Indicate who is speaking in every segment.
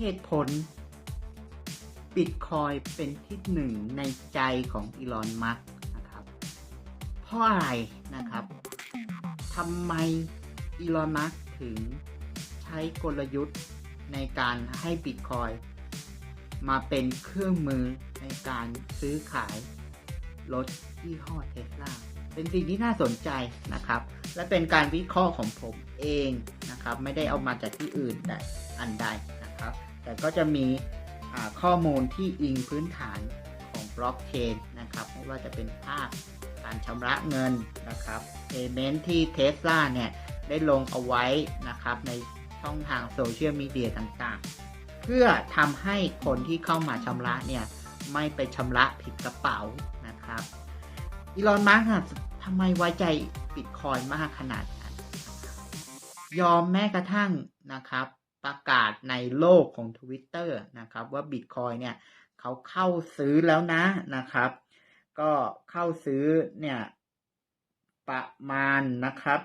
Speaker 1: เหตุผล บิตคอยเป็นที่หนึ่งในใจของอีลอนมัสก์นะครับ เพราะอะไรนะครับทำไมอีลอนมัสก์ถึงใช้กลยุทธ์ในการให้บิตคอยมาเป็นเครื่องมือในการซื้อขายรถยี่ห้อเทสลาเป็นสิ่งที่น่าสนใจนะครับ และเป็นการวิเคราะห์ของผมเองนะครับ ไม่ได้เอามาจากที่อื่นแต่อันใดนะครับ แต่ก็จะมีข้อมูลที่อิงพื้นฐานของบล็อกเชนนะครับ ไม่ว่าจะเป็นภาพการชำระเงินนะครับเพย์เมนที่เทสลาเนี่ยได้ลงเอาไว้นะครับในช่องทางโซเชียลมีเดียต่างๆ เพื่อทำให้คนที่เข้ามาชำระเนี่ยไม่ไปชำระผิดกระเป๋านะครับอีลอนมาร์กทำไมไว้ใจบิตคอยมากขนาดนั้น ยอมแม้กระทั่งนะครับ ประกาศ ในโลกของ Twitter นะครับ ว่าบิตคอยเนี่ยเขาเข้าซื้อแล้วนะนะครับ ก็เข้าซื้อเนี่ย ประมาณนะครับ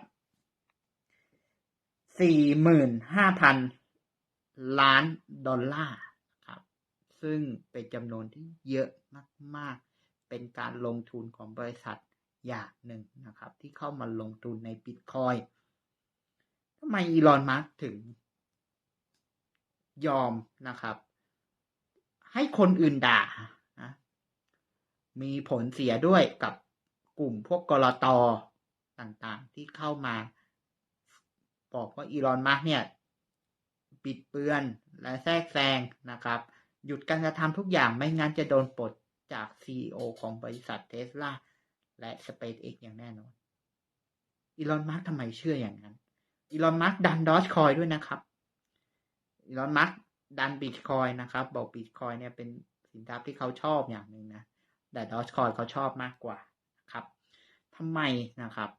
Speaker 1: สี่หมื่นห้าพันล้านดอลลาร์ครับ ซึ่งเป็นจำนวนที่เยอะมาก ๆ เป็นการลงทุนของบริษัทอย่างหนึ่งนะครับ ที่เข้ามาลงทุนในบิตคอยทำไมอีลอนมัสถึง ยอมนะครับ ให้คนอื่นด่านะมีผลเสียด้วยกับกลุ่มพวกกรตต่างๆ ที่เข้ามาบอกว่าอีลอนมัสเนี่ยปิดเปือนและแทรกแซงนะครับ หยุดการกระทำทุกอย่างไม่งั้นจะโดนปลดจาก CEO ของบริษัทเทสลาและ SpaceX อย่างแน่นอนอีลอนมัสทำไมเชื่ออย่างนั้นอีลอนมัสดันดอชคอยด้วยนะครับ อีลอนมัสดันบิตคอยนะครับ บอกบิตคอยเนี่ยเป็นสินทรัพย์ที่เขาชอบอย่างหนึ่งนะ แต่ดอชคอยเขาชอบมากกว่าครับทำไมนะครับ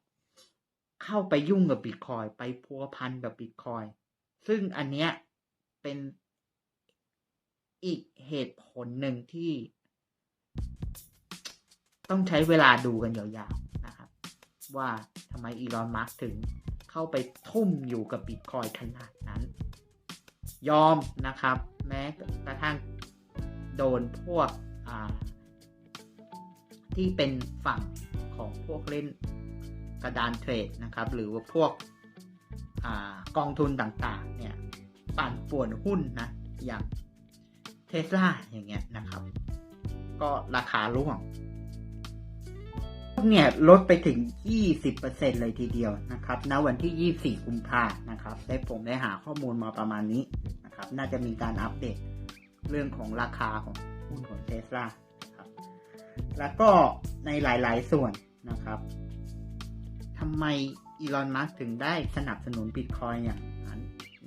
Speaker 1: เข้าไปยุ่งกับบิตคอยไปพัวพันกับบิตคอยซึ่งอันเนี้ยเป็นอีกเหตุผลหนึ่งที่ ต้องใช้เวลาดูกันยาวๆนะครับ ว่าทำไมอีลอนมัสถึงเข้าไปทุ่มอยู่กับบิตคอยขนาดนั้น ยอมนะครับ แม้กระทั่งโดนพวกที่เป็นฝั่งของพวกเล่นกระดานเทรดนะครับ หรือว่าพวกอกองทุนต่างๆเนี่ยปั่นป่วนหุ้นนะอย่างเทสลาอย่างเงี้ยนะครับ ก็ราคาร่วง เนี่ยลดไปถึง 20%เลยทีเดียวนะครับณวันที่ 24 กุมภานะครับ ได้ผมได้หาข้อมูลมาประมาณนี้นะครับ น่าจะมีการอัปเดตเรื่องของราคาของหุ้นของเทสลาครับแล้วก็ในหลายๆส่วนนะครับทำไมอีลอน มัสถึงได้สนับสนุนบิตคอยอย่างนั้น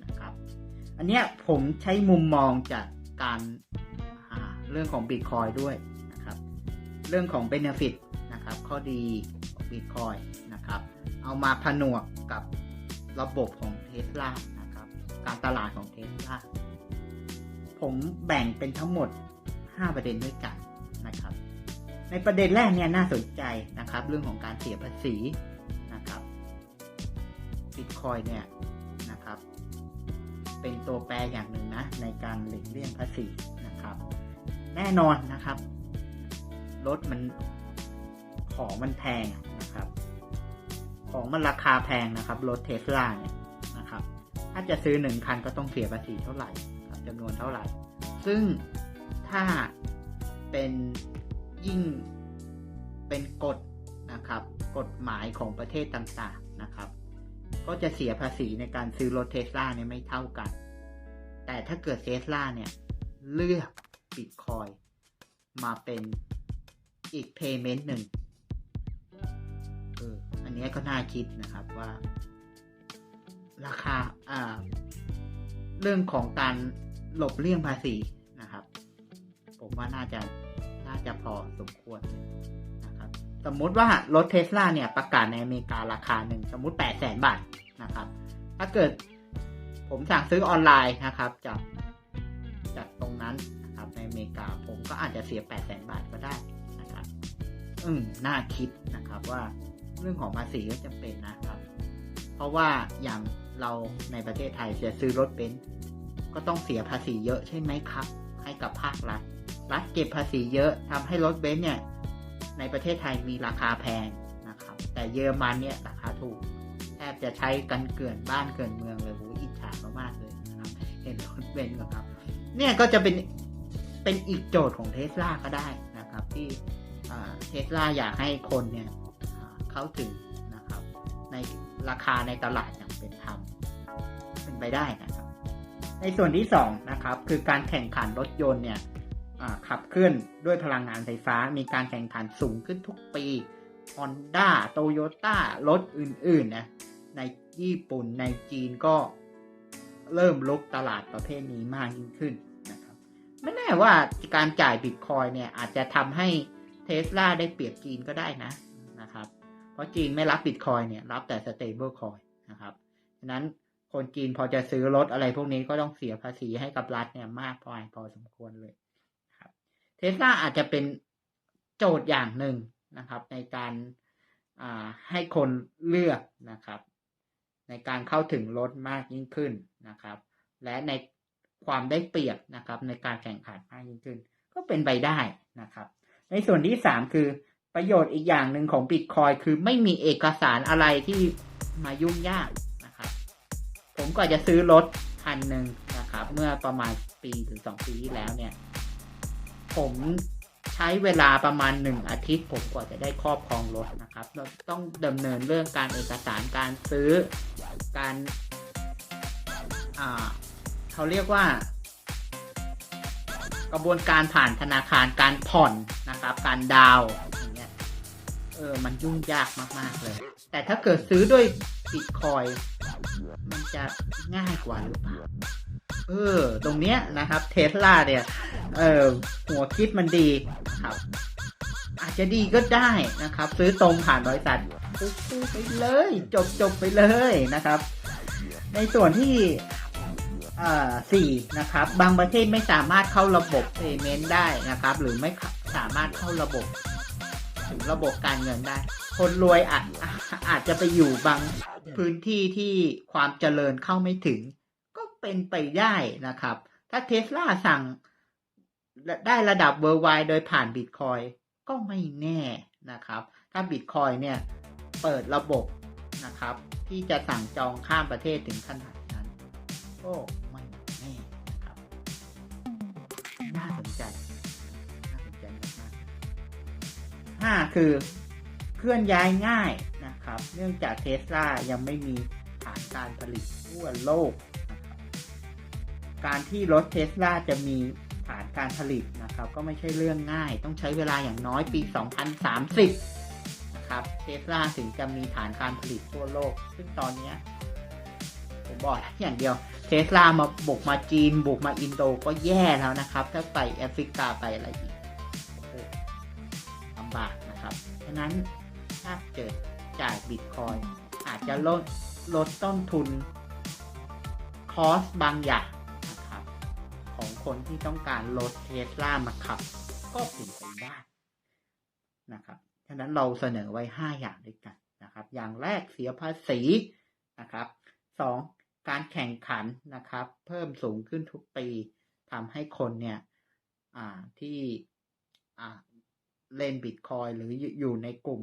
Speaker 1: นะครับ อันเนี้ยผมใช้มุมมองจากการเรื่องของบิตคอยด้วยนะครับ เรื่องของเบนฟิต ข้อดีของบิตคอยนะครับ เอามาผนวกกับระบบของเทสลานะครับ การตลาดของเทสลาผมแบ่งเป็นทั้งหมด 5 ประเด็นด้วยกันนะครับ ในประเด็นแรกเนี่ยน่าสนใจนะครับ เรื่องของการเสียภาษีนะครับิตคอยเนี่ยนะครับ เป็นตัวแปรอย่างหนึ่งนะ ในการหลีกเลี่ยงภาษีนะครับ แน่นอนนะครับรถมัน ของมันแพงนะครับ ของมันราคาแพงนะครับรถเทสลาเนี่ยนะครับ ถ้าจะซื้อหนึ่งคันก็ต้องเสียภาษีเท่าไหร่ครับจำนวนเท่าไหร่ ซึ่งถ้าเป็นยิ่งเป็นกฎนะครับกฎหมายของประเทศต่างๆนะครับ ก็จะเสียภาษีในการซื้อรถเทสลาเนี่ยไม่เท่ากัน แต่ถ้าเกิดเทสลาเนี่ยเลือกบิตคอยมาเป็นอีกเพย์เมนต์หนึ่ง เอออันนี้ก็น่าคิดนะครับว่า ราคาอ่าเรื่องของการหลบเลี่ยงภาษีนะครับ ผมว่าน่าจะน่าจะพอสมควรนะครับ สมมุติว่ารถเทสลาเนี่ยประกาศในอเมริการาคาหนึ่งสมมุติแปดแสนบาทนะครับ ถ้าเกิดผมสั่งซื้อออนไลน์นะครับ จากจากตรงนั้นนะครับ ในอเมริกาผมก็อาจจะเสียแปดแสนบาทก็ได้นะครับ อืมน่าคิดนะครับว่า เรื่องของภาษีก็จะเป็นนะครับ เพราะว่าอย่างเราในประเทศไทยจะซื้อรถเบนซ์ก็ต้องเสียภาษีเยอะใช่ไหมครับ ให้กับภาครัฐรัฐเก็บภาษีเยอะทำให้รถเบนซ์เนี่ย ในประเทศไทยมีราคาแพงนะครับ แต่เยอรมันเนี่ยราคาถูกแทบจะใช้กันเกลื่อนบ้านเกลื่อนเมืองเลยโหอิจฉามากๆเลยนะครับ เห็นรถเบนซ์นะครับ เนี่ยก็จะเป็นเป็นอีกโจทย์ของเทสลาก็ได้นะครับ ที่เทสลาอยากให้คนเนี่ย เข้าถึงนะครับ ในราคาในตลาดอย่างเป็นธรรมเป็นไปได้นะครับ ในส่วนที่สองนะครับคือการแข่งขันรถยนต์เนี่ยขับเคลื่อนด้วยพลังงานไฟฟ้า มีการแข่งขันสูงขึ้นทุกปี Honda Toyota รถอื่นๆนะในญี่ปุ่นในจีนก็เริ่มลุกตลาดประเภทนี้มากยิ่งขึ้นนะครับ ไม่แน่ว่าการจ่ายบิตคอยเนี่ยอาจจะทำให้เทสลาได้เปรียบจีนก็ได้นะ ราะจีนไม่รับบิตคอยเนี่ย รับแต่สเตเบิลคอยนะครับฉะนั้นคนจีนพอจะซื้อรถอะไรพวกนี้ก็ต้องเสียภาษีให้กับรัฐเนี่ยมากพอพอสมควรเลยครับเทสลาอาจจะเป็นโจทย์อย่างหนึ่งนะครับ ในการให้คนเลือกนะครับ ในการเข้าถึงรถมากยิ่งขึ้นนะครับ และในความได้เปรียบนะครับ ในการแข่งขันมากยิ่งขึ้น ก็เป็นไปได้นะครับ ในส่วนที่สามคือ ประโยชน์อีกอย่างหนึ่งของบิตคอยคือไม่มีเอกสารอะไรที่มายุ่งยากนะครับ ผมก็จะซื้อรถคันหนึ่งนะครับ เมื่อประมาณปีถึงสองปีที่แล้วเนี่ย ผมใช้เวลาประมาณหนึ่งอาทิตย์ ผมกว่าจะได้ครอบครองรถนะครับ เราต้องดำเนินเรื่องการเอกสารการซื้อการเขาเรียกว่า กระบวนการผ่านธนาคารการผ่อนนะครับ การดาวน์ เออมันยุ่งยากมากๆเลย แต่ถ้าเกิดซื้อด้วยบิตคอยมันจะง่ายกว่าหรือเปล่าเออตรงเนี้ยนะครับเทสลาเนี่ยเออหัวคิดมันดีครับ อาจจะดีก็ได้นะครับ ซื้อตรงผ่านบริษัทซื้อไปเลย จบจบไปเลยนะครับ ในส่วนที่อ่าสี่นะครับ บางประเทศไม่สามารถเข้าระบบ payment ได้นะครับ หรือไม่สามารถเข้าระบบ ถึงระบบการเงินได้ คนรวยอาจอาจจะไปอยู่บางพื้นที่ที่ความเจริญเข้าไม่ถึง ก็เป็นไปได้นะครับ ถ้าเทสลาสั่งได้ระดับเวอร์ไวโดยผ่านบิตคอยก็ไม่แน่นะครับ ถ้าบิตคอยเนี่ยเปิดระบบนะครับ ที่จะสั่งจองข้ามประเทศถึงขนาดนั้นก็ไม่แน่นะครับ น่าสนใจ 5 คือเคลื่อนย้ายง่ายนะครับ เนื่องจากเทสลายังไม่มีฐานการผลิตทั่วโลก การที่รถเทสลาจะมีฐานการผลิตนะครับ ก็ไม่ใช่เรื่องง่าย ต้องใช้เวลาอย่างน้อยปี 2030 นะครับเทสลาถึงจะมีฐานการผลิตทั่วโลก ซึ่งตอนนี้ผมบอกอย่างเดียวเทสลามาบุกมาจีน บุกมาอินโดก็แย่แล้วนะครับ ถ้าไปแอฟริกาไปอะไรอีกะครับฉะนั้นถ้าเกิดจ่ายบิตคอยอาจจะลดลดต้นทุนคอสบางอย่างนะครับของคนที่ต้องการรถเทสลามาขับ ก็เป็นไปได้นะครับฉะนั้นเราเสนอไว้ 5 อย่างด้วยกันนะครับ อย่างแรกเสียภาษีนะครับสองการแข่งขันนะครับ เพิ่มสูงขึ้นทุกปีทำให้คนเนี่ยที่ เล่นบิตคอยหรืออยู่ในกลุ่ม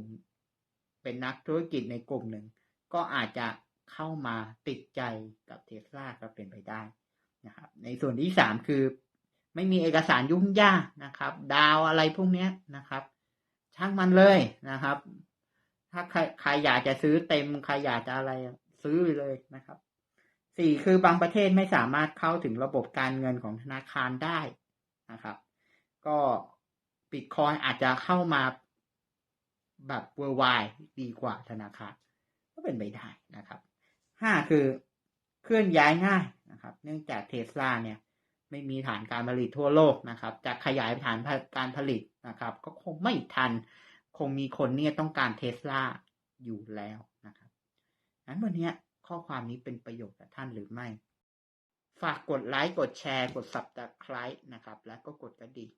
Speaker 1: เป็นนักธุรกิจในกลุ่มหนึ่ง ก็อาจจะเข้ามาติดใจกับเทสลาก็เป็นไปได้นะครับ ในส่วนที่สามคือ ไม่มีเอกสารยุ่งยากนะครับ ดาวอะไรพวกนี้นะครับ ช่างมันเลยนะครับ ถ้าใครใครอยากจะซื้อเต็มใครอยากจะอะไรซื้อไปเลยนะครับสี่คือบางประเทศไม่สามารถเข้าถึงระบบการเงินของธนาคารได้นะครับ ก็ บิตคอยอาจจะเข้ามาแบบเวอร์ไวดีกว่าธนาคารก็เป็นไปได้นะครับห้าคือเคลื่อนย้ายง่ายนะครับ เนื่องจากเทสลาเนี่ยไม่มีฐานการผลิตทั่วโลกนะครับ จะขยายฐานการผลิตนะครับ ก็คงไม่ทัน คงมีคนเนี่ยต้องการเทสลาอยู่แล้วนะครับนั้นวันนี้ข้อความนี้เป็นประโยชน์กับท่านหรือไม่ ฝากกดไลค์ กดแชร์ กด subscribe นะครับ และก็กดกระดิ่ง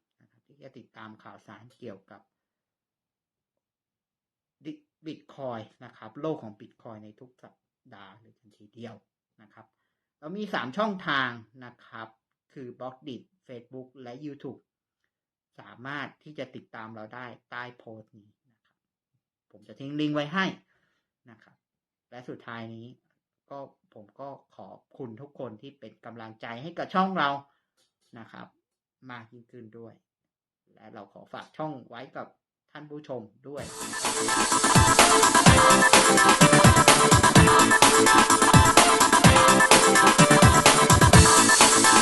Speaker 1: จะติดตามข่าวสารเกี่ยวกับบิตคอยนะครับ โลกของบิตคอยในทุกสัปดาห์เลยทันทีเดียวนะครับ เรามีสามช่องทางนะครับ คือบล็อกดิ Facebook และ YouTube สามารถที่จะติดตามเราได้ใต้โพสต์นี้นะครับ ผมจะทิ้งลิงก์ไว้ให้นะครับ และสุดท้ายนี้ก็ผมก็ขอบคุณทุกคนที่เป็นกำลังใจให้กับช่องเรานะครับ มากยิ่งขึ้นด้วย และเราขอฝากช่องไว้กับท่านผู้ชมด้วย Thank you.